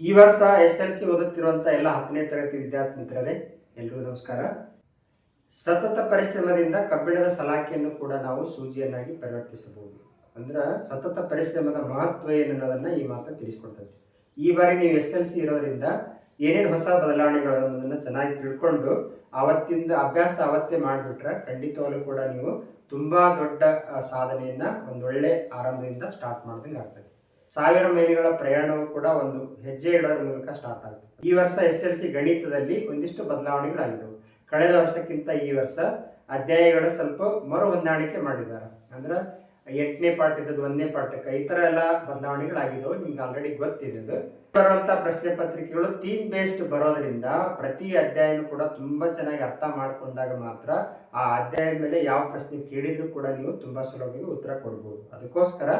ಈ ವರ್ಷ S L C ಓದುತ್ತಿರುವಂಥ ಎಲ್ಲ ಹತ್ತನೇ ತರಗತಿ ವಿದ್ಯಾರ್ಥಿ ಮಿತ್ರರೇ ಎಲ್ರಿಗೂ ನಮಸ್ಕಾರ. ಸತತ ಪರಿಶ್ರಮದಿಂದ ಕಬ್ಬಿಣದ ಸಲಾಕೆಯನ್ನು ಕೂಡ ನಾವು ಸೂಜಿಯನ್ನಾಗಿ ಪರಿವರ್ತಿಸಬಹುದು. ಅಂದ್ರೆ ಸತತ ಪರಿಶ್ರಮದ ಮಹತ್ವ ಏನನ್ನೋದನ್ನ ಈ ಮಾತು ತಿಳಿಸ್ಕೊಡ್ತದೆ. ಈ ಬಾರಿ ನೀವು ಎಸ್ ಎಲ್ ಸಿ ಇರೋದ್ರಿಂದ ಏನೇನು ಹೊಸ ಬದಲಾವಣೆಗಳು ಅನ್ನೋದನ್ನ ಚೆನ್ನಾಗಿ ತಿಳ್ಕೊಂಡು ಅವತ್ತಿಂದ ಅಭ್ಯಾಸ ಅವತ್ತೇ ಮಾಡಿಬಿಟ್ರೆ ಖಂಡಿತವಾಗ್ಲೂ ಕೂಡ ನೀವು ತುಂಬಾ ದೊಡ್ಡ ಸಾಧನೆಯನ್ನ ಒಂದೊಳ್ಳೆ ಆರಂಭದಿಂದ ಸ್ಟಾರ್ಟ್ ಮಾಡ್ದಂಗೆ ಆಗ್ತದೆ ಸಾವಿರ ಮೈಲಿಗಳ ಪ್ರಯಾಣವು ಕೂಡ ಒಂದು ಹೆಜ್ಜೆ ಇಡೋದ್ರ ಮೂಲಕ ಸ್ಟಾರ್ಟ್ ಆಗುತ್ತೆ. ಈ ವರ್ಷ ಎಸ್ ಎಲ್ ಸಿ ಗಣಿತದಲ್ಲಿ ಒಂದಿಷ್ಟು ಬದಲಾವಣೆಗಳಾಗಿದ್ದವು. ಕಳೆದ ವರ್ಷಕ್ಕಿಂತ ಈ ವರ್ಷ ಅಧ್ಯಾಯಗಳ ಸ್ವಲ್ಪ ಮರು ಹೊಂದಾಣಿಕೆ ಮಾಡಿದ್ದಾರೆ. ಅಂದ್ರೆ ಎಂಟನೇ ಪಾಠ ಇದ್ದದ್ದು ಒಂದನೇ ಪಾಠಕ್ಕೆ ಈ ಥರ ಎಲ್ಲ ಬದಲಾವಣೆಗಳಾಗಿದ್ದವು. ನಿಮ್ಗೆ ಆಲ್ರೆಡಿ ಗೊತ್ತಿದೆ ಬರುವಂಥ ಪ್ರಶ್ನೆ ಪತ್ರಿಕೆಗಳು ಥೀಮ್ ಬೇಸ್ಡ್ ಬರೋದ್ರಿಂದ ಪ್ರತಿ ಅಧ್ಯಾಯನೂ ಕೂಡ ತುಂಬಾ ಚೆನ್ನಾಗಿ ಅರ್ಥ ಮಾಡ್ಕೊಂಡಾಗ ಮಾತ್ರ ಆ ಅಧ್ಯಾಯದ ಮೇಲೆ ಯಾವ ಪ್ರಶ್ನೆ ಕೇಳಿದರೂ ಕೂಡ ನೀವು ತುಂಬಾ ಸುಲಭವಾಗಿ ಉತ್ತರ ಕೊಡ್ಬೋದು. ಅದಕ್ಕೋಸ್ಕರ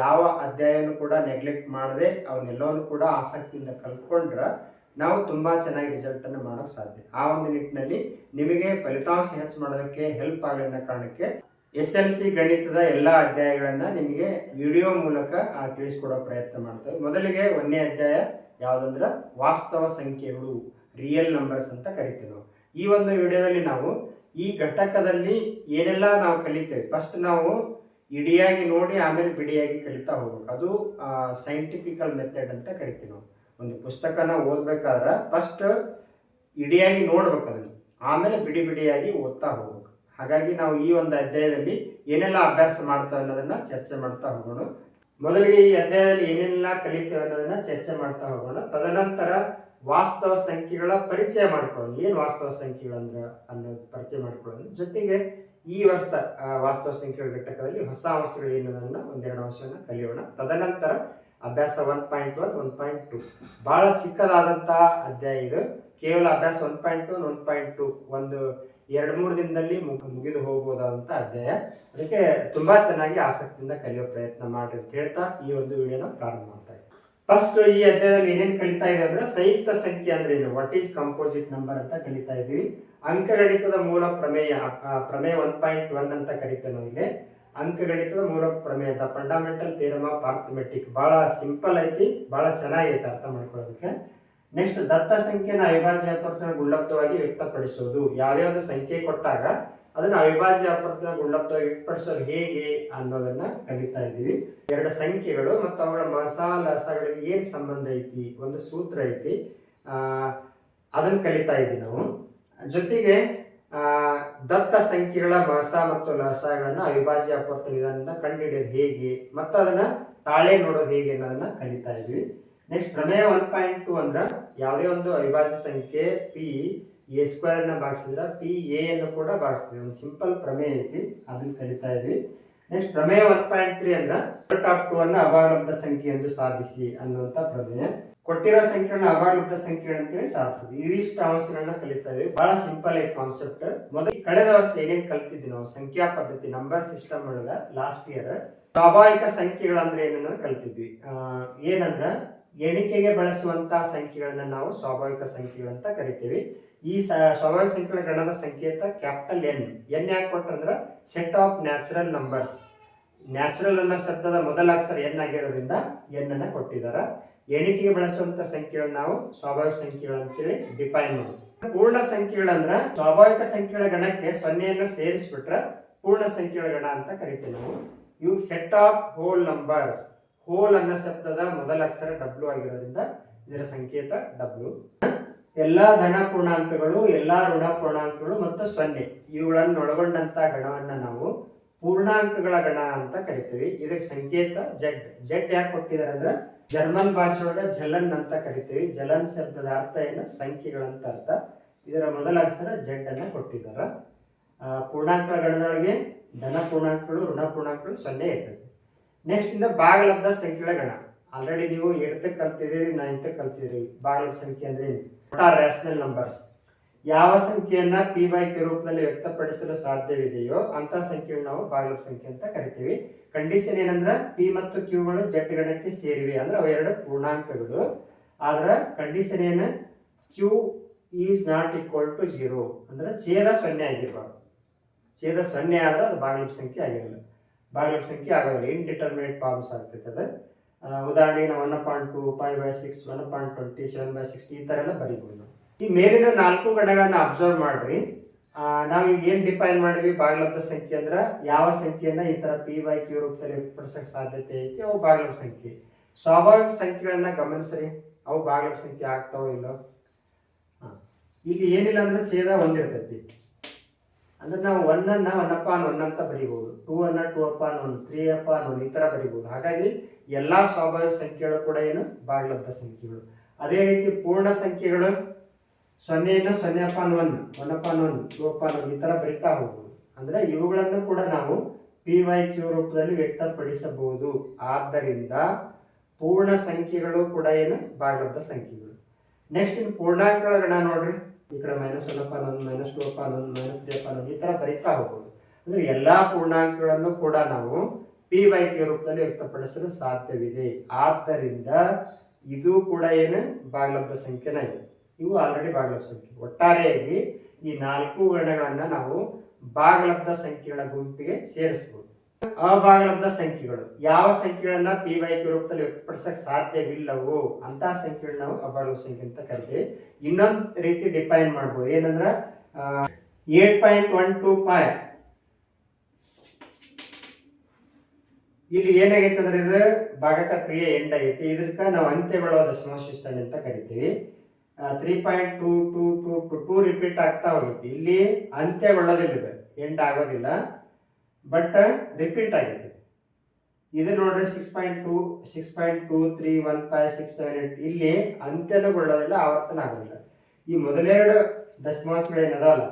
ಯಾವ ಅಧ್ಯಾಯನೂ ಕೂಡ ನೆಗ್ಲೆಕ್ಟ್ ಮಾಡದೆ ಅವನ್ನೆಲ್ಲವನ್ನು ಕೂಡ ಆಸಕ್ತಿಯಿಂದ ಕಲ್ತ್ಕೊಂಡ್ರೆ ನಾವು ತುಂಬಾ ಚೆನ್ನಾಗಿ ರಿಸಲ್ಟ್ ಅನ್ನು ಮಾಡೋಕೆ ಸಾಧ್ಯ. ಆ ಒಂದು ನಿಟ್ಟಿನಲ್ಲಿ ನಿಮಗೆ ಫಲಿತಾಂಶ ಹೆಚ್ಚು ಮಾಡೋದಕ್ಕೆ ಹೆಲ್ಪ್ ಆಗಲಿ ಅನ್ನೋ ಕಾರಣಕ್ಕೆ ಎಸ್ ಎಲ್ ಸಿ ಗಣಿತದ ಎಲ್ಲ ಅಧ್ಯಾಯಗಳನ್ನು ನಿಮಗೆ ವಿಡಿಯೋ ಮೂಲಕ ತಿಳಿಸ್ಕೊಡೋ ಪ್ರಯತ್ನ ಮಾಡ್ತೇವೆ. ಮೊದಲಿಗೆ ಒಂದನೇ ಅಧ್ಯಾಯ ಯಾವುದಂದ್ರೆ ವಾಸ್ತವ ಸಂಖ್ಯೆಗಳು ರಿಯಲ್ ನಂಬರ್ಸ್ ಅಂತ ಕರಿತೀವಿ ನಾವು. ಈ ಒಂದು ವಿಡಿಯೋದಲ್ಲಿ ನಾವು ಈ ಘಟಕದಲ್ಲಿ ಏನೆಲ್ಲ ನಾವು ಕಲಿತೇವೆ? ಫಸ್ಟ್ ನಾವು ಇಡಿಯಾಗಿ ನೋಡಿ, ಆಮೇಲೆ ಬಿಡಿಯಾಗಿ ಕಲಿತಾ ಹೋಗ್ಬೇಕು. ಅದು ಸೈಂಟಿಫಿಕಲ್ ಮೆಥಡ್ ಅಂತ ಕರಿತೀವಿ ನಾವು. ಒಂದು ಪುಸ್ತಕನ ಓದ್ಬೇಕಾದ್ರೆ ಫಸ್ಟ್ ಇಡಿಯಾಗಿ ನೋಡ್ಬೇಕು ಅದನ್ನು. ಆಮೇಲೆ ಬಿಡಿ ಬಿಡಿಯಾಗಿ ಓದ್ತಾ ಹೋಗ್ಬೇಕು. ಹಾಗಾಗಿ ನಾವು ಈ ಒಂದು ಅಧ್ಯಾಯದಲ್ಲಿ ಏನೆಲ್ಲ ಅಭ್ಯಾಸ ಮಾಡ್ತೇವೆ ಅನ್ನೋದನ್ನ ಚರ್ಚೆ ಮಾಡ್ತಾ ಹೋಗೋಣ. ಮೊದಲಿಗೆ ಈ ಅಧ್ಯಾಯದಲ್ಲಿ ಏನೆಲ್ಲ ಕಲಿತೇವೆ ಅನ್ನೋದನ್ನ ಚರ್ಚೆ ಮಾಡ್ತಾ ಹೋಗೋಣ. ತದನಂತರ ವಾಸ್ತವ ಸಂಖ್ಯೆಗಳ ಪರಿಚಯ ಮಾಡ್ಕೊಳ್ಳೋಣ. ಏನು ವಾಸ್ತವ ಸಂಖ್ಯೆಗಳು ಅಂದ್ರೆ, ಅನ್ನೋದು ಪರಿಚಯ ಮಾಡ್ಕೊಳ್ಳೋಣ. ಜೊತೆಗೆ ಈ ವರ್ಷ ವಾಸ್ತವ ಸಂಖ್ಯೆಗಳ ಘಟಕದಲ್ಲಿ ಹೊಸ ಅಂಶಗಳು ಏನನ್ನ ಒಂದೆರಡು ಅಂಶವನ್ನ ಕಲಿಯೋಣ. ತದನಂತರ ಅಭ್ಯಾಸ one point one one point two ಬಹಳ ಚಿಕ್ಕದಾದಂತಹ ಅಧ್ಯಾಯ ಇದು. ಕೇವಲ ಅಭ್ಯಾಸ one point one one point two ಒಂದು ಎರಡು ಮೂರು ದಿನದಲ್ಲಿ ಮುಗ್- ಮುಗಿದು ಹೋಗಬಹುದಾದಂತ ಅಧ್ಯಾಯ. ಅದಕ್ಕೆ ತುಂಬಾ ಚೆನ್ನಾಗಿ ಆಸಕ್ತಿಯಿಂದ ಕಲಿಯೋ ಪ್ರಯತ್ನ ಮಾಡಿ ಅಂತ ಹೇಳ್ತಾ ಈ ಒಂದು ವಿಡಿಯೋನ ಪ್ರಾರಂಭ ಮಾಡ್ತಾ ಇದ್ದೀನಿ ಫಸ್ಟ್ ಈ ಅಧ್ಯಾಯದಲ್ಲಿ ಏನೇನು ಕಲಿತಾ ಇದೆ ಅಂದ್ರೆ ಸಂಯುಕ್ತ ಸಂಖ್ಯೆ ಅಂದ್ರೆ ಏನು? ವಾಟ್ ಈಸ್ ಕಂಪೋಸಿಟ್ ನಂಬರ್ ಅಂತ ಕಲಿತಾ ಇದೀವಿ ಅಂಕಗಣಿತದ ಮೂಲ ಪ್ರಮೇಯ ಪ್ರಮೇಯ ಒನ್ ಪಾಯಿಂಟ್ ಒನ್ ಅಂತ ಕರಿತೇವೆ ಇಲ್ಲಿ. ಅಂಕಗಣಿತದ ಮೂಲ ಪ್ರಮೇಯ, the fundamental theorem of arithmetic ಬಹಳ ಸಿಂಪಲ್ ಐತಿ, ಬಹಳ ಚೆನ್ನಾಗೈತೆ ಅರ್ಥ ಮಾಡ್ಕೊಳ್ಳೋದಕ್ಕೆ. ನೆಕ್ಸ್ಟ್ ದತ್ತ ಸಂಖ್ಯೆನ ಅವಿಭಾಜ್ಯ ಗುಳ್ಳಬ್ಧವಾಗಿ ವ್ಯಕ್ತಪಡಿಸೋದು. ಯಾವ್ಯಾವ್ದು ಸಂಖ್ಯೆ ಕೊಟ್ಟಾಗ ಅದನ್ನ ಅವಿಭಾಜ್ಯ ಅಪವರ್ತನ ಗುಳ್ಳಬ್ಧವಾಗಿ ವ್ಯಕ್ತಪಡಿಸೋದು ಹೇಗೆ ಅನ್ನೋದನ್ನ ಕಲಿತಾ ಇದ್ದೀವಿ. ಎರಡು ಸಂಖ್ಯೆಗಳು ಮತ್ತು ಅವುಗಳ ಮಸಾಲ ರಸಗಳಿಗೆ ಏನ್ ಸಂಬಂಧ ಐತಿ? ಒಂದು ಸೂತ್ರ ಐತಿ. ಅದನ್ನ ಕಲಿತಾ ಇದ್ದೀವಿ ನಾವು. ಜೊತೆಗೆ ದತ್ತ ಸಂಖ್ಯೆಗಳ ಮಾಸ ಮತ್ತು ಲಸಗಳನ್ನ ಅವಿಭಾಜ್ಯ ಅಪವರ್ತನ ವಿಧಾನದಿಂದ ಕಂಡುಹಿಡಿಯೋದು ಹೇಗೆ ಮತ್ತು ಅದನ್ನ ತಾಳೆ ನೋಡೋದು ಹೇಗೆ ಅನ್ನೋದನ್ನ ಕಲಿತಾ ಇದ್ವಿ ನೆಕ್ಸ್ಟ್ ಪ್ರಮೇಯ ಒನ್ ಪಾಯಿಂಟ್ ಟು ಅಂದ್ರೆ ಯಾವುದೇ ಒಂದು ಅವಿಭಾಜ್ಯ ಸಂಖ್ಯೆ ಪಿ ಎ ಸ್ಕ್ವೇರ್ ಅನ್ನ ಭಾಗಿಸಿದ್ರ ಪಿ ಎಯನ್ನು ಕೂಡ ಭಾಗಿಸ್ತೀವಿ. ಒಂದು ಸಿಂಪಲ್ ಪ್ರಮೇಯ ಐತಿ, ಅದನ್ನ ಕಲಿತಾ ಇದ್ವಿ. ನೆಕ್ಸ್ಟ್ ಪ್ರಮೇಯ ಒನ್ ಪಾಯಿಂಟ್ ತ್ರೀ ಅಂದ್ರ ಟಾಪ್ ಟು ಅನ್ನ ಅಭಾಗಲಬ್ಧ ಸಂಖ್ಯೆ ಎಂದು ಸಾಧಿಸಿ ಅನ್ನುವಂತ ಪ್ರಮೇಯ. ಕೊಟ್ಟಿರೋ ಸಂಖ್ಯೆಗಳನ್ನ ಅಭಾಗಲಬ್ಧ ಸಂಖ್ಯೆ ಅಂತೇಳಿ ಸಾಧಿಸೋದು ಇವಿಷ್ಟು ಅಂಶಗಳನ್ನ ಕಲಿತಾ ಇದ್ವಿ. ಬಹಳ ಸಿಂಪಲ್ ಐತಿ ಕಾನ್ಸೆಪ್ಟ್ ಮೊದಲು ಕಳೆದ ವರ್ಷ ಏನೇನು ಕಲ್ತಿದ್ವಿ ನಾವು? ಸಂಖ್ಯಾ ಪದ್ಧತಿ ನಂಬರ್ ಸಿಸ್ಟಮ್ ಒಳಗ ಲಾಸ್ಟ್ ಇಯರ್ ಸ್ವಾಭಾವಿಕ ಸಂಖ್ಯೆಗಳಂದ್ರೆ ಏನನ್ನ ಕಲ್ತಿದ್ವಿ? ಏನಂದ್ರ ಎಣಿಕೆಗೆ ಬಳಸುವಂತಹ ಸಂಖ್ಯೆಗಳನ್ನ ನಾವು ಸ್ವಾಭಾವಿಕ ಸಂಖ್ಯೆಗಳಂತ ಕರಿತೀವಿ. ಈ ಸ್ವಾಭಾವಿಕ ಸಂಖ್ಯೆಗಳ ಗಣದ ಸಂಕೇತ ಕ್ಯಾಪಿಟಲ್ ಎನ್ ಎನ್ ಯಾಕೆ ಕೊಟ್ಟಂದ್ರೆ set of natural numbers natural ಅನ್ನೋ ಶಬ್ದದ ಮೊದಲ ಅಕ್ಷರ ಎನ್ ಆಗಿರೋದ್ರಿಂದ ಎನ್ ಅನ್ನ ಕೊಟ್ಟಿದ್ದಾರೆ ಎಣಿಕೆಗೆ ಬಳಸುವಂತ ಸಂಖ್ಯೆಗಳನ್ನ ನಾವು ಸ್ವಾಭಾವಿಕ ಸಂಖ್ಯೆಗಳು ಅಂತೇಳಿ ಡಿಫೈನ್ ಮಾಡೋದು. ಪೂರ್ಣ ಸಂಖ್ಯೆಗಳಂದ್ರ ಸ್ವಾಭಾವಿಕ ಸಂಖ್ಯೆಗಳ ಗಣಕ್ಕೆ ಸೊನ್ನೆಯನ್ನ ಸೇರಿಸ್ಬಿಟ್ರ ಪೂರ್ಣ ಸಂಖ್ಯೆಗಳ ಗಣ ಅಂತ ಕರಿತೀವಿ ನಾವು. ಇವು set of whole numbers whole ಅನ್ನೋ ಶಬ್ದದ ಮೊದಲ ಅಕ್ಷರ ಡಬ್ಲ್ಯೂ ಆಗಿರೋದ್ರಿಂದ ಇದರ ಸಂಕೇತ ಡಬ್ಲ್ಯೂ ಎಲ್ಲಾ ಧನ ಪೂರ್ಣಾಂಕಗಳು, ಎಲ್ಲ ಋಣ ಪೂರ್ಣಾಂಕಗಳು ಮತ್ತು ಸೊನ್ನೆ. ಇವುಗಳನ್ನು ಒಳಗೊಂಡಂತ ಗಣವನ್ನು ನಾವು ಪೂರ್ಣಾಂಕಗಳ ಗಣ ಅಂತ ಕರಿತೀವಿ. ಇದಕ್ಕೆ ಸಂಕೇತ ಜಡ್ ಜಡ್ ಯಾಕೆ ಕೊಟ್ಟಿದ್ದಾರೆ ಅಂದ್ರೆ ಜರ್ಮನ್ ಭಾಷೆ ಒಳಗೆ ಜಲನ್ ಅಂತ ಕರಿತೀವಿ. ಜಲನ್ ಶಬ್ದದ ಅರ್ಥ ಏನು? ಸಂಖ್ಯೆಗಳಂತ ಅರ್ಥ. ಇದರ ಮೊದಲ ಅಕ್ಷರ ಜಡ್ ಅನ್ನ ಕೊಟ್ಟಿದ್ದಾರೆ. ಪೂರ್ಣಾಂಕಗಳ ಗಣದೊಳಗೆ ಧನ ಪೂರ್ಣಾಂಕಗಳು, ಋಣ ಪೂರ್ಣಾಂಕಗಳು ಸೊನ್ನೆ ಇರ್ತದೆ. ನೆಕ್ಸ್ಟ್ ಇಂದ ಬಾಗಲಬ್ಧ ಸಂಖ್ಯೆಗಳ ಗಣ. ಆಲ್ರೆಡಿ ನೀವು ಎಡ್ತ ಕಲ್ತಿದ್ದೀರಿ, ನೈನ್ತ್ ಕಲ್ತಿದ್ದೀರಿ. ಬಾಗಲಬ್ಧ ಸಂಖ್ಯೆ ಅಂದ್ರೆ ಏನು? ರ್ಯಾಷನಲ್ ನಂಬರ್ಸ್ ಯಾವ ಸಂಖ್ಯೆಯನ್ನ ಪಿ ವೈ ಕ್ಯೂ ರೂಪದಲ್ಲಿ ವ್ಯಕ್ತಪಡಿಸಲು ಸಾಧ್ಯವಿದೆಯೋ ಅಂತ ಸಂಖ್ಯೆಯನ್ನು ನಾವು ಬಾಗಿಲು ಸಂಖ್ಯೆ ಅಂತ ಕರಿತೀವಿ. ಕಂಡೀಷನ್ ಏನಂದ್ರೆ ಪಿ ಮತ್ತು ಕ್ಯೂಗಳು ಜಟ್ ಗಣಕ್ಕೆ ಸೇರಿವೆ ಅಂದ್ರೆ ಅವೆರಡು ಪೂರ್ಣಾಂಕಗಳು. ಆದ್ರೆ ಕಂಡೀಷನ್ ಏನು? Q is not equal to zero ಅಂದ್ರೆ ಛೇದ ಸೊನ್ನೆ ಆಗಿರ್ಬಾರ್ದು. ಛೇದ ಸೊನ್ನೆ ಆದ್ರೆ ಅದು ಭಾಗಲಬ್ಧ ಸಂಖ್ಯೆ ಆಗಿರಲ್ಲ. ಬಾಗಿಲು ಸಂಖ್ಯೆ ಆಗೋದಿಲ್ಲ. ಇನ್ಡಿಟರ್ಮಿನೇಟ್ ಫಾರ್ಮ್ಸ್ ಆಗ್ತೈತೆ ಅದು. ಉದಾಹರಣೆಗೆ ನಾವು one point two five by six one point twenty seven by sixty ಈ ಥರ ಎಲ್ಲ ಬರಿಬೋದು. ಈ ಮೇಲಿನ ನಾಲ್ಕು ಗಣಗಳನ್ನ ಅಬ್ಸರ್ವ್ ಮಾಡ್ರಿ. ನಾವು ಈಗ ಏನು ಡಿಫೈನ್ ಮಾಡಿದ್ವಿ? ಬಾಗ್ಲಬ್ಧ ಸಂಖ್ಯೆ ಅಂದ್ರೆ ಯಾವ ಸಂಖ್ಯೆಯನ್ನ ಈ ತರ ಪಿ ವೈ ಕ್ಯೂ ರೂಪದಲ್ಲಿ ವ್ಯಕ್ತಪಡಿಸಕ್ಕೆ ಸಾಧ್ಯತೆ ಐತಿ? ಅವು ಬಾಗ್ಲಬ್ ಸಂಖ್ಯೆ. ಸ್ವಾಭಾವಿಕ ಸಂಖ್ಯೆಗಳನ್ನ ಗಮನಿಸ್ರಿ. ಅವು ಬಾಗ್ಲಬ್ ಸಂಖ್ಯೆ ಆಗ್ತಾವೋ ಇಲ್ಲೋ? ಈಗ ಏನಿಲ್ಲ ಅಂದ್ರೆ ಛೇದ ಒಂದಿರ್ತೈತಿ ಅಂದ್ರೆ ನಾವು ಒಂದನ್ನ ಒನ್ನಪ್ಪ ಅನ್ ಒನ್ ಅಂತ ಬರೀಬಹುದು ಟೂ ಅನ್ನ two on one three upon one ಈ ತರ ಬರಿಬೋದು. ಹಾಗಾಗಿ ಎಲ್ಲಾ ಸ್ವಾಭಾವಿಕ ಸಂಖ್ಯೆಗಳು ಕೂಡ ಏನು? ಭಾಗಲಬ್ಧ ಸಂಖ್ಯೆಗಳು. ಅದೇ ರೀತಿ ಪೂರ್ಣ ಸಂಖ್ಯೆಗಳು ಸೊನ್ನೆಯನ್ನು ಸೊನ್ನೆ upon one one upon one two upon one ಈ ತರ ಬರಿತಾ ಹೋಗ್ಬೋದು. ಅಂದ್ರೆ ಇವುಗಳನ್ನು ಕೂಡ ನಾವು ಪಿ ವೈ ಕ್ಯೂ ರೂಪದಲ್ಲಿ ವ್ಯಕ್ತಪಡಿಸಬಹುದು. ಆದ್ದರಿಂದ ಪೂರ್ಣ ಸಂಖ್ಯೆಗಳು ಕೂಡ ಏನು? ಭಾಗಲಬ್ಧ ಸಂಖ್ಯೆಗಳು. ನೆಕ್ಸ್ಟ್ ಇನ್ನು ಪೂರ್ಣಾಂಕಗಳ ಗಣ ನೋಡ್ರಿ. ಈ ಕಡೆ minus one upon one minus two upon one minus three upon one ಈ ತರ ಬರಿತಾ ಹೋಗ್ಬೋದು. ಅಂದ್ರೆ ಎಲ್ಲಾ ಪೂರ್ಣಾಂಕಗಳನ್ನು ಕೂಡ ನಾವು ಪಿ ವೈ ಕೆ ರೂಪದಲ್ಲಿ ವ್ಯಕ್ತಪಡಿಸಲು ಸಾಧ್ಯವಿದೆ. ಆದ್ದರಿಂದ ಇದು ಕೂಡ ಏನು? ಬಾಗ್ಲಬ್ಧ ಸಂಖ್ಯೆನಾಗಿದೆ ಇವು ಆಲ್ರೆಡಿ ಬಾಗ್ಲಬ್ಧ ಸಂಖ್ಯೆ. ಒಟ್ಟಾರೆಯಾಗಿ ಈ ನಾಲ್ಕು ವರ್ಣಗಳನ್ನು ನಾವು ಬಾಗಲಬ್ಧ ಸಂಖ್ಯೆಗಳ ಗುಂಪಿಗೆ ಸೇರಿಸಬಹುದು ಅಭಾಗಲಬ್ಧ ಸಂಖ್ಯೆಗಳು. ಯಾವ ಸಂಖ್ಯೆಗಳನ್ನ ಪಿ ವೈ ಕ್ಯೂ ರೂಪದಲ್ಲಿ ವ್ಯಕ್ತಪಡಿಸಕ್ ಸಾಧ್ಯವಿಲ್ಲವೋ ಅಂತ ಸಂಖ್ಯೆಗಳನ್ನ ನಾವು ಅಭಾಗಲಬ್ಧ ಸಂಖ್ಯೆ ಅಂತ ಕರಿತೀವಿ. ಇನ್ನೊಂದು ರೀತಿ ಡಿಫೈನ್ ಮಾಡ್ಬೋದು. ಏನಂದ್ರೆ eight point one two five ಇಲ್ಲಿ ಏನಾಗೈತೆ ಅಂದ್ರೆ ಇದು ಭಾಗಕ ಕ್ರಿಯೆ ಎಂಡ್ ಆಗೈತಿ ಇದಕ್ಕ ನಾವು ಅಂತ್ಯಗೊಳ್ಳೋ ದಶಮಾಂಶಿಸ್ತಾನೆ ಅಂತ ಕರಿತೀವಿ. Three point two two two two two repeat ಆಗ್ತಾ ಹೋಗೈತಿ. ಇಲ್ಲಿ ಅಂತ್ಯಗೊಳ್ಳೋದಿಲ್ಲ ಇದು ಎಂಡ್ ಆಗೋದಿಲ್ಲ. ಬಟ್ ರಿಪೀಟ್ ಆಗೈತಿ. ಇದು ನೋಡ್ರಿ six point two six point two three one five six seven eight ಇಲ್ಲಿ ಅಂತ್ಯನಗೊಳ್ಳೋದಿಲ್ಲ ಆವರ್ತನ ಆಗೋದಿಲ್ಲ. ಈ ಮೊದಲೆರಡು ದಶಮಾಂಶಗಳು ಏನದಾವಲ್ಲ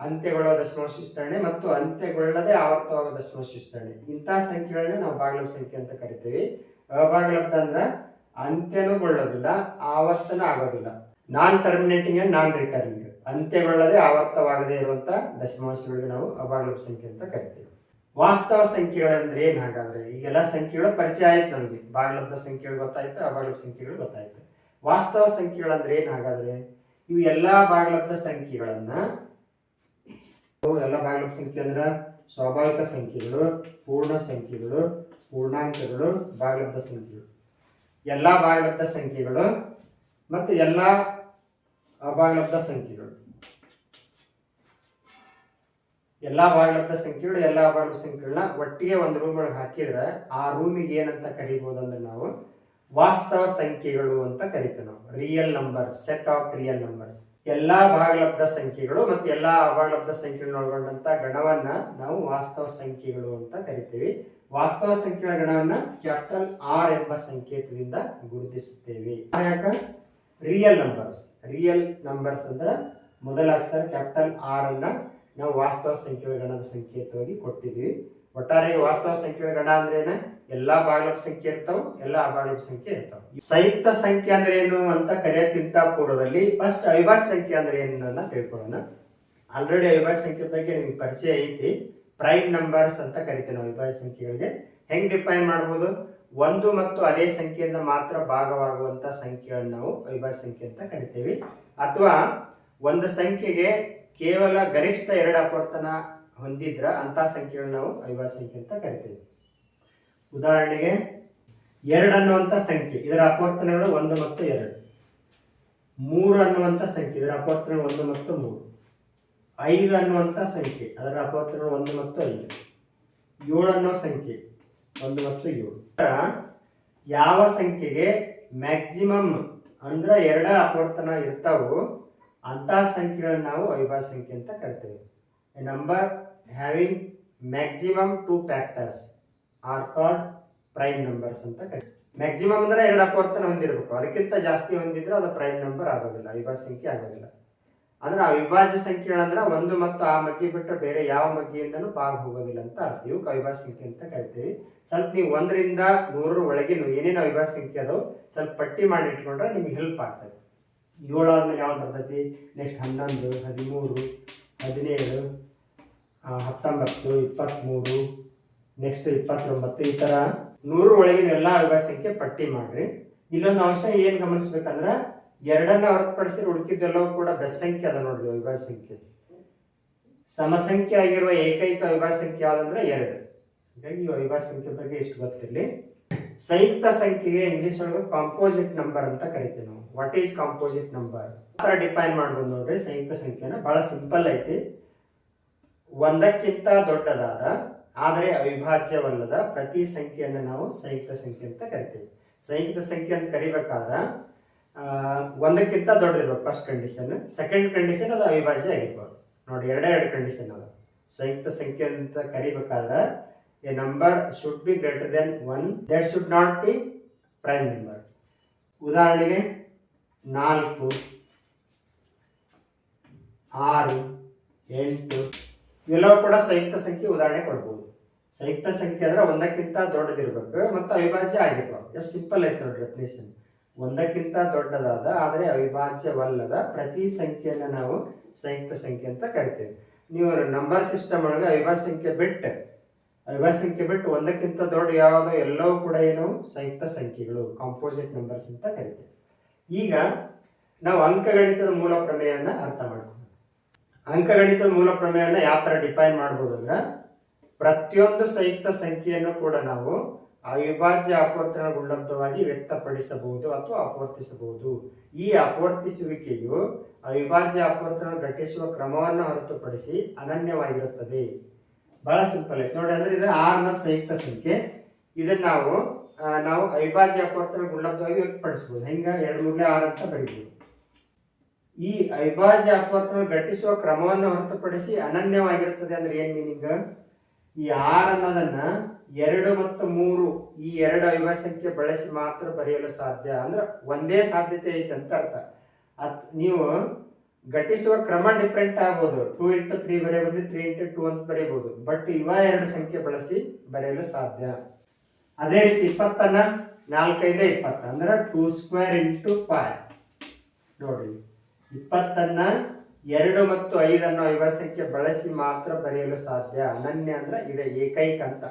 ಅಂತ್ಯಗೊಳ್ಳೋ ದಶಮಾಂಶ ಮತ್ತು ಅಂತ್ಯಗೊಳ್ಳದೆ ಆವರ್ತವಾಗೋ ದಶಮಾಂಶ ವಿಸ್ತರಣೆ. ಇಂಥ ಸಂಖ್ಯೆಗಳನ್ನ ನಾವು ಬಾಗ್ಲಬ್ಧ ಸಂಖ್ಯೆ ಅಂತ ಕರಿತೀವಿ. ಅಭಾಗಲಬ್ಧ ಅಂದ್ರೆ ಅಂತ್ಯನುಗೊಳ್ಳೋದಿಲ್ಲ ಆವರ್ತನ ಆಗೋದಿಲ್ಲ. Non terminating and non recurring ಅಂತ್ಯಗೊಳ್ಳದೆ ಆವರ್ತವಾಗದೆ ಇರುವಂತ ದಶಮಾಂಶಗಳಿಗೆ ನಾವು ಅಬಾಗಲಬ್ ಸಂಖ್ಯೆ ಅಂತ ಕರಿತೀವಿ. ವಾಸ್ತವ ಸಂಖ್ಯೆಗಳಂದ್ರೆ ಏನ್ ಹಾಗಾದ್ರೆ? ಈಗೆಲ್ಲ ಸಂಖ್ಯೆಗಳು ಪರಿಚಯ ಆಯ್ತು ನಮಗೆ. ಬಾಗಲಬ್ಧ ಸಂಖ್ಯೆಗಳು ಗೊತ್ತಾಯ್ತು ಅಬಾಗಲಬ್ ಸಂಖ್ಯೆಗಳು ಗೊತ್ತಾಯ್ತು. ವಾಸ್ತವ ಸಂಖ್ಯೆಗಳಂದ್ರೆ ಏನ್ ಹಾಗಾದ್ರೆ? ಇವು ಎಲ್ಲಾ ಬಾಗಲಬ್ಧ ಸಂಖ್ಯೆಗಳನ್ನ ಎಲ್ಲ ಭಾಗಲಬ್ಧ ಸಂಖ್ಯೆ ಅಂದ್ರೆ ಸ್ವಾಭಾವಿಕ ಸಂಖ್ಯೆಗಳು, ಪೂರ್ಣ ಸಂಖ್ಯೆಗಳು, ಪೂರ್ಣಾಂಕಗಳು ಭಾಗಲಬ್ಧ ಸಂಖ್ಯೆಗಳು. ಎಲ್ಲ ಭಾಗಲಬ್ಧ ಸಂಖ್ಯೆಗಳು ಮತ್ತು ಎಲ್ಲ ಅಭಾಗಲಬ್ಧ ಸಂಖ್ಯೆಗಳು. ಎಲ್ಲಾ ಭಾಗಲಬ್ಧ ಸಂಖ್ಯೆಗಳು, ಎಲ್ಲ ಅಭಾಗಲಬ್ಧ ಸಂಖ್ಯೆಗಳನ್ನ ಒಟ್ಟಿಗೆ ಒಂದು ರೂಮ್ ಒಳಗೆ ಹಾಕಿದ್ರೆ ಆ ರೂಮಿಗೆ ಏನಂತ ಕರಿಬಹುದು ಅಂದ್ರೆ ನಾವು ವಾಸ್ತವ ಸಂಖ್ಯೆಗಳು ಅಂತ ಕರಿತೀವಿ ನಾವು. Real numbers set of real numbers ಎಲ್ಲಾ ಭಾಗಲಬ್ಧ ಸಂಖ್ಯೆಗಳು ಮತ್ತು ಎಲ್ಲಾ ಅಭಾಗಲಬ್ಧ ಸಂಖ್ಯೆಗಳನ್ನ ಒಳಗೊಂಡಂತ ಗಣವನ್ನ ನಾವು ವಾಸ್ತವ ಸಂಖ್ಯೆಗಳು ಅಂತ ಕರಿತೀವಿ. ವಾಸ್ತವ ಸಂಖ್ಯೆಗಳ ಗಣವನ್ನ ಕ್ಯಾಪಿಟಲ್ ಆರ್ ಎಂಬ ಸಂಕೇತದಿಂದ ಗುರುತಿಸುತ್ತೇವೆ. ಯಾಕ? ರಿಯಲ್ ನಂಬರ್ಸ್ ರಿಯಲ್ ನಂಬರ್ಸ್ ಅಂದ್ರೆ ಮೊದಲ ಅಕ್ಷರ ಕ್ಯಾಪಿಟಲ್ ಆರ್ ಅನ್ನ ನಾವು ವಾಸ್ತವ ಸಂಖ್ಯೆಗಳ ಗಣದ ಸಂಕೇತವಾಗಿ ಕೊಟ್ಟಿದ್ದೀವಿ. ಒಟ್ಟಾರೆ ವಾಸ್ತವ ಸಂಖ್ಯೆಗಳ ಗಣ ಅಂದ್ರೆ ಎಲ್ಲಾ ಭಾಗಲಬ್ಧ ಸಂಖ್ಯೆ ಇರ್ತಾವ, ಎಲ್ಲಾ ಅಭಾಗಲಬ್ಧ ಸಂಖ್ಯೆ ಇರ್ತಾವ. ಸಂಯುಕ್ತ ಸಂಖ್ಯೆ ಅಂದ್ರೆ ಏನು ಅಂತ ಕರೆಯೋಕ್ಕಿಂತ ಪೂರ್ವದಲ್ಲಿ ಫಸ್ಟ್ ಅವಿಭಾಜ್ಯ ಸಂಖ್ಯೆ ಅಂದ್ರೆ ಏನನ್ನ ತಿಳ್ಕೊಳ್ಳೋಣ. ಆಲ್ರೆಡಿ ಅವಿಭಾಜ್ಯ ಸಂಖ್ಯೆ ಬಗ್ಗೆ ನಿಮ್ಗೆ ಪರಿಚಯ ಐತಿ. ಪ್ರೈಮ್ ನಂಬರ್ಸ್ ಅಂತ ಕರಿತೀವಿ ನಾವು ಅವಿಭಾಜ್ಯ ಸಂಖ್ಯೆಗಳಿಗೆ. ಹೆಂಗ್ ಡಿಫೈನ್ ಮಾಡ್ಬೋದು? ಒಂದು ಮತ್ತು ಅದೇ ಸಂಖ್ಯೆಯಿಂದ ಮಾತ್ರ ಭಾಗವಾಗುವಂತ ಸಂಖ್ಯೆಗಳನ್ನ ನಾವು ಅವಿಭಾಜ್ಯ ಸಂಖ್ಯೆ ಅಂತ ಕರಿತೀವಿ. ಅಥವಾ ಒಂದು ಸಂಖ್ಯೆಗೆ ಕೇವಲ ಗರಿಷ್ಠ ಎರಡು ಅಪವರ್ತನ ಹೊಂದಿದ್ರ ಅಂತ ಸಂಖ್ಯೆಗಳನ್ನ ನಾವು ಅವಿಭಾಜ್ಯ ಸಂಖ್ಯೆ ಅಂತ ಕರಿತೀವಿ. ಉದಾಹರಣೆಗೆ ಎರಡು ಅನ್ನುವಂಥ ಸಂಖ್ಯೆ, ಇದರ ಅಪವರ್ತನಗಳು ಒಂದು ಮತ್ತು ಎರಡು. ಮೂರು ಅನ್ನುವಂಥ ಸಂಖ್ಯೆ, ಇದರ ಅಪವರ್ತನಗಳು ಒಂದು ಮತ್ತು ಮೂರು. ಐದು ಅನ್ನುವಂಥ ಸಂಖ್ಯೆ, ಅದರ ಅಪವರ್ತನಗಳು ಒಂದು ಮತ್ತು ಐದು. ಏಳು ಅನ್ನೋ ಸಂಖ್ಯೆ, ಒಂದು ಮತ್ತು ಏಳು. ಯಾವ ಸಂಖ್ಯೆಗೆ ಮ್ಯಾಕ್ಸಿಮಮ್ ಅಂದ್ರೆ ಎರಡ ಅಪವರ್ತನ ಇರ್ತಾವೋ ಅಂತಹ ಸಂಖ್ಯೆಗಳನ್ನ ನಾವು ಅವಿಭಾಜ್ಯ ಸಂಖ್ಯೆ ಅಂತ ಕರಿತೇವೆ. A number having maximum two factors are called prime numbers ಅಂತ ಕರಿತೀವಿ ಮ್ಯಾಕ್ಸಿಮಮ್ ಅಂದ್ರೆ ಎರಡು ಅಪವರ್ತನ ಹೊಂದಿರಬೇಕು. ಅದಕ್ಕಿಂತ ಜಾಸ್ತಿ ಹೊಂದಿದ್ರೆ ಅದು ಪ್ರೈಮ್ ನಂಬರ್ ಆಗೋದಿಲ್ಲ, ಅವಿಭಾಜ್ಯ ಸಂಖ್ಯೆ ಆಗೋದಿಲ್ಲ. ಅಂದ್ರೆ ಅವಿಭಾಜ್ಯ ಸಂಖ್ಯೆಗಳಂದ್ರೆ ಒಂದು ಮತ್ತು ಆ ಮಗ್ಗಿ ಬಿಟ್ಟರೆ ಬೇರೆ ಯಾವ ಮಗ್ಗಿಯಿಂದನೂ ಭಾಗ ಹೋಗೋದಿಲ್ಲ ಅಂತ ಅರ್ಥ. ಇವಕ್ಕೆ ಅವಿಭಾಜ್ಯ ಸಂಖ್ಯೆ ಅಂತ ಕರಿತೀವಿ. ಸ್ವಲ್ಪ ನೀವು ಒಂದರಿಂದ ನೂರರ ಒಳಗಿನ ಏನೇನು ಅವಿಭಾಜ್ಯ ಸಂಖ್ಯೆ ಅದು ಸ್ವಲ್ಪ ಪಟ್ಟಿ ಮಾಡಿ ಇಟ್ಕೊಂಡ್ರೆ ನಿಮ್ಗೆ ಹೆಲ್ಪ್ ಆಗ್ತದೆ. ಏಳು ಆದ್ಮೇಲೆ ಯಾವ್ದು ಬರ್ತೈತಿ? ನೆಕ್ಸ್ಟ್ ಹನ್ನೊಂದು, ಹದಿಮೂರು, ಹದಿನೇಳು ಹತ್ತೊಂಬತ್ತು ಇಪ್ಪತ್ತ್ಮೂರು ನೆಕ್ಸ್ಟ್ ಇಪ್ಪತ್ತೊಂಬತ್ತು, ಈ ಥರ ನೂರು ಒಳಗಿನ ಎಲ್ಲ ಅವಿಭಾಜ್ಯ ಪಟ್ಟಿ ಮಾಡ್ರಿ. ಇಲ್ಲೊಂದು ಅಂಶ ಏನು ಗಮನಿಸ್ಬೇಕಂದ್ರೆ ಎರಡನ್ನ ಹೊರತುಪಡಿಸಿ ಹುಡುಕಿದ್ದೆಲ್ಲವೂ ಕೂಡ ಬೆಸ್ ಸಂಖ್ಯೆ ಅದ ನೋಡ್ರಿ ಅವಿಭಾಜ್ಯ ಸಂಖ್ಯೆ ಸಮಸಂಖ್ಯೆ ಆಗಿರುವ ಏಕೈಕ ಅವಿಭಾಜ್ಯ ಸಂಖ್ಯೆ ಯಾವ್ದಂದ್ರೆ ಎರಡು. ಹಾಗಾಗಿ ಈ ಸಂಖ್ಯೆ ಬಗ್ಗೆ ಇಷ್ಟು ಗೊತ್ತಿರಲಿ. ಸಂಯುಕ್ತ ಸಂಖ್ಯೆಗೆ ಇಂಗ್ಲಿಷ್ ಒಳಗೆ ಕಾಂಪೋಸಿಟ್ ನಂಬರ್ ಅಂತ ಕರಿತೀವಿ ನಾವು. ವಾಟ್ ಈಸ್ ಕಾಂಪೋಸಿಟ್ ನಂಬರ್ ಆ ಥರ ಡಿಫೈನ್ ಮಾಡ್ಬೋದು ನೋಡ್ರಿ ಸಂಯುಕ್ತ ಸಂಖ್ಯೆನ. ಬಹಳ ಸಿಂಪಲ್ ಐತಿ. ಒಂದಕ್ಕಿಂತ ದೊಡ್ಡದಾದ, ಆದರೆ ಅವಿಭಾಜ್ಯವಲ್ಲದ ಪ್ರತಿ ಸಂಖ್ಯೆಯನ್ನು ನಾವು ಸಂಯುಕ್ತ ಸಂಖ್ಯೆ ಅಂತ ಕರಿತೀವಿ. ಸಂಯುಕ್ತ ಸಂಖ್ಯೆ ಅಂತ ಕರಿಬೇಕಾದ್ರೆ ಒಂದಕ್ಕಿಂತ ದೊಡ್ಡದಿರ್ಬೇಕು ಫಸ್ಟ್ ಕಂಡೀಷನ್ ಸೆಕೆಂಡ್ ಕಂಡೀಷನ್ ಅದು ಅವಿಭಾಜ್ಯ ಆಗಿರ್ಬೋದು. ನೋಡಿ ಎರಡೇ ಎರಡು ಕಂಡೀಷನ್ ಅದು ಸಂಯುಕ್ತ ಸಂಖ್ಯೆ ಅಂತ ಕರಿಬೇಕಾದ್ರೆ a number should be greater than one that should not be prime number ಉದಾಹರಣೆಗೆ, ನಾಲ್ಕು, ಆರು, ಎಂಟು ಇವೆಲ್ಲವೂ ಕೂಡ ಸಂಯುಕ್ತ ಸಂಖ್ಯೆ ಉದಾಹರಣೆ ಕೊಡ್ಬೋದು. ಸಂಯುಕ್ತ ಸಂಖ್ಯೆ ಅಂದ್ರೆ ಒಂದಕ್ಕಿಂತ ದೊಡ್ಡದಿರ್ಬೇಕು ಮತ್ತು ಅವಿಭಾಜ್ಯ ಆಗಿರ್ಬೇಕು. ಎಷ್ಟು ಸಿಂಪಲ್ ಐತೆ ನೋಡಿ ಡೆಫಿನೇಷನ್ ಒಂದಕ್ಕಿಂತ ದೊಡ್ಡದಾದ ಆದರೆ ಅವಿಭಾಜ್ಯವಲ್ಲದ ಪ್ರತಿ ಸಂಖ್ಯೆಯನ್ನು ನಾವು ಸಂಯುಕ್ತ ಸಂಖ್ಯೆ ಅಂತ ಕರಿತೇವೆ. ನೀವು ನಂಬರ್ ಸಿಸ್ಟಮ್ ಒಳಗೆ ಅವಿಭಾಜ್ಯ ಸಂಖ್ಯೆ ಬಿಟ್ಟು, ಅವಿಭಾಜ್ಯ ಸಂಖ್ಯೆ ಬಿಟ್ಟು ಒಂದಕ್ಕಿಂತ ದೊಡ್ಡ ಯಾವುದೋ ಎಲ್ಲವೂ ಕೂಡ ಏನು ಸಂಯುಕ್ತ ಸಂಖ್ಯೆಗಳು ಕಾಂಪೋಸಿಟ್ ನಂಬರ್ಸ್ ಅಂತ ಕರಿತೇವೆ. ಈಗ ನಾವು ಅಂಕಗಣಿತದ ಮೂಲ ಪ್ರಮೇಯನ ಅರ್ಥ ಮಾಡ್ಕೊಂಡು ಅಂಕಗಣಿತದ ಮೂಲ ಪ್ರಮೇಯನ ಯಾವ ಥರ ಡಿಫೈನ್ ಮಾಡ್ಬೋದು ಅಂದ್ರೆ ಪ್ರತಿಯೊಂದು ಸಂಯುಕ್ತ ಸಂಖ್ಯೆಯನ್ನು ಕೂಡ ನಾವು ಅವಿಭಾಜ್ಯ ಅಪವರ್ತನಗೊಳ್ಳಬ್ಧವಾಗಿ ವ್ಯಕ್ತಪಡಿಸಬಹುದು ಅಥವಾ ಅಪವರ್ತಿಸಬಹುದು. ಈ ಅಪವರ್ತಿಸುವಿಕೆಯು ಅವಿಭಾಜ್ಯ ಅಪವರ್ತನ ಘಟಿಸುವ ಕ್ರಮವನ್ನು ಹೊರತುಪಡಿಸಿ ಅನನ್ಯವಾಗಿರುತ್ತದೆ. ಬಹಳ ಸಿಂಪಲ್ ಐತೆ ನೋಡಿ, ಅಂದ್ರೆ ಇದು ಆರ್ನ ಸಂಯುಕ್ತ ಸಂಖ್ಯೆ. ಇದನ್ನ ನಾವು ನಾವು ಅವಿಭಾಜ್ಯ ಅಪವರ್ತನ ಗುಳ್ಳಬ್ಧವಾಗಿ ವ್ಯಕ್ತಪಡಿಸಬಹುದು. ಹೆಂಗ? ಎರಡು ಮೂರನೇ ಆರ್ ಅಂತ ಬರೀಬಹುದು ಈ ಅವಿಭಾಜ್ಯ ಅಪವರ್ತನ ಘಟಿಸುವ ಕ್ರಮವನ್ನು ಹೊರತುಪಡಿಸಿ ಅನನ್ಯವಾಗಿರುತ್ತದೆ ಅಂದ್ರೆ ಏನ್ ಮೀನಿಂಗ್ ಈ ಆರ್ ಅನ್ನೋದನ್ನ ಎರಡು ಮತ್ತು ಮೂರು ಈ ಎರಡು ಅವಿಭಾಜ್ಯ ಸಂಖ್ಯೆ ಬಳಸಿ ಮಾತ್ರ ಬರೆಯಲು ಸಾಧ್ಯ. ಅಂದ್ರೆ ಒಂದೇ ಸಾಧ್ಯತೆ ಐತೆ ಅಂತ ಅರ್ಥ. ಅತ್ ನೀವು ಘಟಿಸುವ ಕ್ರಮ ಡಿಫ್ರೆಂಟ್ ಆಗ್ಬೋದು. ಟೂ ಇಂಟು ತ್ರೀ ಬರೆಯಬಹುದು ತ್ರೀ ಇಂಟು ಟೂ ಅಂತ ಬರೆಯಬಹುದು. ಬಟ್ ಇವ ಎರಡು ಸಂಖ್ಯೆ ಬಳಸಿ ಬರೆಯಲು ಸಾಧ್ಯ. ಅದೇ ರೀತಿ ಇಪ್ಪತ್ತನ್ನ ನಾಲ್ಕೈದೇ ಇಪ್ಪತ್ತ ಅಂದ್ರೆ ಟೂ ಸ್ಕ್ವೇರ್ ಇಂಟು ಫೈವ್ ನೋಡ್ರಿ. ಇಪ್ಪತ್ತನ್ನ, ಎರಡು ಮತ್ತು ಐದನ್ನು ಐವಸಕ್ಕೆ ಬಳಸಿ ಮಾತ್ರ ಬರೆಯಲು ಸಾಧ್ಯ. ಅನನ್ಯ ಅಂದ್ರೆ ಇದೆ, ಏಕೈಕ ಅಂತ.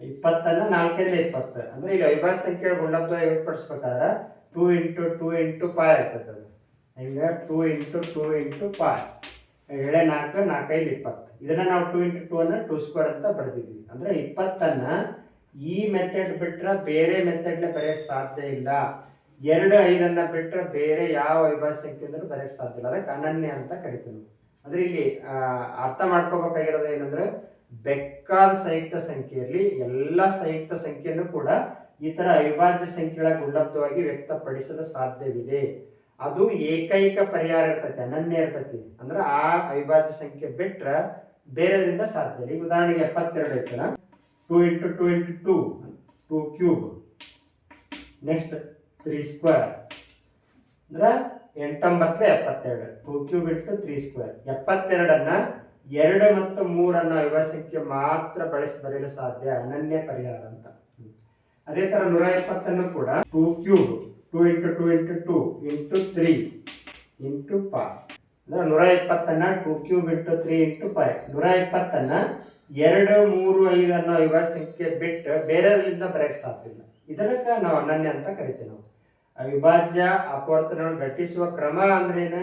ಇಪ್ಪತ್ತನ್ನ ನಾಲ್ಕೈದೇ ಇಪ್ಪತ್ತು. ಅಂದ್ರೆ ಈಗ ಐವಸಂಖ್ಯೆ ಸಂಖ್ಯೆ Gundappa two into two into five ಆಗ್ತದೆ ಅದು. ಹಿಂಗ? Two into two into five. ಏಳೆ ನಾಲ್ಕು, ನಾಲ್ಕೈದು, ಇಪ್ಪತ್ತು. ಇದನ್ನ ನಾವು ಟೂ ಇಂಟು ಟೂ ಅನ್ನ ಟೂ ಸ್ಕ್ವೇರ್ ಅಂತ ಬರೆದಿದ್ದೀವಿ. ಅಂದ್ರೆ ಇಪ್ಪತ್ತನ್ನ ಈ ಮೆಥಡ್ ಬಿಟ್ರೆ ಬೇರೆ ಮೆಥಡ್ನ ಬರೆಯಕ್ಕೆ ಸಾಧ್ಯ ಇಲ್ಲ. ಎರಡು ಐದನ್ನ ಬಿಟ್ಟರೆ ಬೇರೆ ಯಾವ ಅಂದ್ರೆ ಬರೆಯಕ್ಕೆ ಸಾಧ್ಯ ಇಲ್ಲ. ಅದಕ್ಕೆ ಅನನ್ಯ ಅಂತ ಕರಿತೀವಿ ಅಂದರೆ ಇಲ್ಲಿ ಅರ್ಥ ಮಾಡ್ಕೋಬೇಕಾಗಿರೋದು ಏನಂದ್ರೆ ಬೆಕ್ಕಾದ ಸಂಯುಕ್ತ ಸಂಖ್ಯೆಯಲ್ಲಿ ಎಲ್ಲ ಸಂಯುಕ್ತ ಸಂಖ್ಯೆಯನ್ನು ಕೂಡ ಈ ತರ ಅವಿಭಾಜ್ಯ ಸಂಖ್ಯೆಗಳ ಗುಣಲಬ್ಧವಾಗಿ ವ್ಯಕ್ತಪಡಿಸಲು ಸಾಧ್ಯವಿದೆ. ಅದು ಏಕೈಕ ಪರಿಹಾರ ಇರ್ತೈತಿ, ಅನನ್ಯ ಇರ್ತೈತಿ. ಅಂದ್ರೆ ಆ ಅವಿಭಾಜ್ಯ ಸಂಖ್ಯೆ ಬಿಟ್ಟರೆ ಬೇರೆದ್ರಿಂದ ಸಾಧ್ಯ ಈಗ ಉದಾಹರಣೆಗೆ ಎಪ್ಪತ್ತೆರಡು ಐತಲ್ಲ? Two into two into two two cube next three square ಅಂದ್ರೆ ಎಂಟೊಂಬತ್ತು ಎಪ್ಪತ್ತೆರಡು. ಟೂ ಕ್ಯೂಬ್ ಬಿಟ್ಟು ತ್ರೀ ಸ್ಕ್ವೇರ್ ಎಪ್ಪತ್ತೆರಡನ್ನ ಎರಡು ಮತ್ತು ಮೂರನ್ನ ಸಂಖ್ಯೆ ಮಾತ್ರ ಬಳಸಿ ಬರೆಯಲು ಸಾಧ್ಯ. ಅನನ್ಯ ಪರಿಹಾರ ಅಂತ. ಅದೇ ತರ ನೂರ ಎಪ್ಪತ್ತನ್ನು ಕೂಡ two cube two into two into two into three into five ಅಂದ್ರೆ ನೂರ ಎಪ್ಪತ್ತನ್ನ two cube into three into five ನೂರ ಎಪ್ಪತ್ತನ್ನ ಎರಡು, ಮೂರು ಐದು ಅನ್ನೋ ಅವಿಭಾಜ್ಯ ಸಂಖ್ಯೆ ಬಿಟ್ಟು ಬೇರೆಯವರಿಂದ ಬರೆಯಕ್ಕೆ ಸಾಧ್ಯ ಇಲ್ಲ. ಇದಕ್ಕೆ ನಾವು ಅನನ್ಯ ಅಂತ ಕರಿತೀವಿ ನಾವು. ಅವಿಭಾಜ್ಯ ಅಪವರ್ತನಗಳು ಘಟಿಸುವ ಕ್ರಮ ಅಂದ್ರೇನು?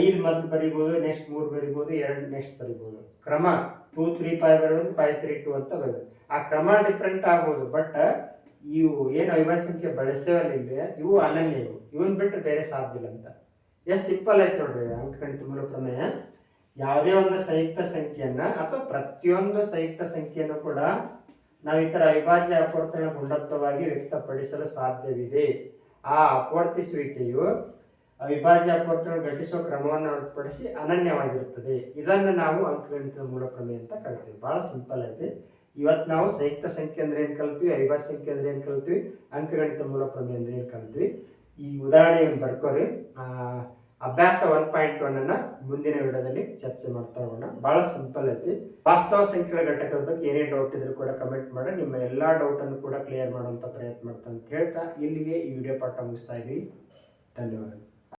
ಐದು ಮೊದಲು ಬರಿಬೋದು ನೆಕ್ಸ್ಟ್ ಮೂರು ಬರಿಬೋದು, ಎರಡು ನೆಕ್ಸ್ಟ್ ಬರಿಬೋದು. ಕ್ರಮ ಟೂ ತ್ರೀ ಫೈವ್ ಬರಬಹುದು ಫೈವ್ ತ್ರೀ ಟೂ ಅಂತ ಬರೋದು ಆ ಕ್ರಮ ಡಿಫ್ರೆಂಟ್ ಆಗ್ಬೋದು ಬಟ್ ಇವು ಏನು ಅವಿಭಾಜ್ಯ ಸಂಖ್ಯೆ ಬಳಸೇವಲ್ಲ ಇಲ್ಲಿ? ಇವು ಅನನ್ಯ, ಇವು. ಇವನ್ ಬಿಟ್ಟು ಬೇರೆ ಸಾಧ್ಯ ಇಲ್ಲ ಅಂತ. ಎಸ್ ಸಿಂಪಲ್ ಆಯ್ತು ನೋಡ್ರಿ, ಅಂಕಗಣಿತ ಮೂಲ ಪ್ರಮೇಯ. ಯಾವುದೇ ಒಂದು ಸಂಯುಕ್ತ ಸಂಖ್ಯೆಯನ್ನ ಅಥವಾ ಪ್ರತಿಯೊಂದು ಸಂಯುಕ್ತ ಸಂಖ್ಯೆಯನ್ನು ಕೂಡ ನಾವು ಈ ತರ ಅವಿಭಾಜ್ಯ ಅಪವರ್ತನ ಗುಣತ್ವವಾಗಿ ವ್ಯಕ್ತಪಡಿಸಲು ಸಾಧ್ಯವಿದೆ. ಆ ಅಪವರ್ತಿಸುವಿಕೆಯು ಅವಿಭಾಜ್ಯ ಅಪವರ್ತನ ಘಟಿಸುವ ಕ್ರಮವನ್ನು ಹೊರತುಪಡಿಸಿ ಅನನ್ಯವಾಗಿರುತ್ತದೆ. ಇದನ್ನು ನಾವು ಅಂಕಗಣಿತದ ಮೂಲ ಪ್ರಮೇಯ ಅಂತ ಕರಿತೀವಿ. ಬಹಳ ಸಿಂಪಲ್ ಐತಿ. ಇವತ್ತು ನಾವು ಸಂಯುಕ್ತ ಸಂಖ್ಯೆ ಅಂದ್ರೆ ಏನು ಕಲ್ತೀವಿ? ಅವಿಭಾಜ್ಯ ಸಂಖ್ಯೆ ಅಂದ್ರೆ ಏನು ಕಲ್ತೀವಿ? ಅಂಕಗಣಿತ ಮೂಲ ಪ್ರಮೇಯ ಅಂದ್ರೆ ಏನು ಕಲ್ತೀವಿ? ಈ ಉದಾಹರಣೆಯನ್ನು ಬರ್ಕೋರಿ. ಅಭ್ಯಾಸ ಒನ್ ಪಾಯಿಂಟ್ ಒನ್ ಅನ್ನ ಮುಂದಿನ ವಿಡಿಯೋದಲ್ಲಿ ಚರ್ಚೆ ಮಾಡ್ತಾ ಹೋಗೋಣ. ಬಹಳ ಸಿಂಪಲ್ ಐತಿ. ವಾಸ್ತವ ಸಂಖ್ಯೆಗಳ ಘಟಕದ ಬಗ್ಗೆ ಏನೇ ಡೌಟ್ ಇದ್ರೂ ಕೂಡ ಕಮೆಂಟ್ ಮಾಡಿ, ನಿಮ್ಮ ಎಲ್ಲಾ ಡೌಟ್ ಅನ್ನು ಕೂಡ ಕ್ಲಿಯರ್ ಮಾಡುವಂತ ಪ್ರಯತ್ನ ಮಾಡ್ತಾ ಅಂತ ಹೇಳ್ತಾ ಇಲ್ಲಿಗೆ ಈ ವಿಡಿಯೋ ಪಾಠ ಮುಗಿಸ್ತಾ ಇದ್ದೀವಿ ಧನ್ಯವಾದಗಳು.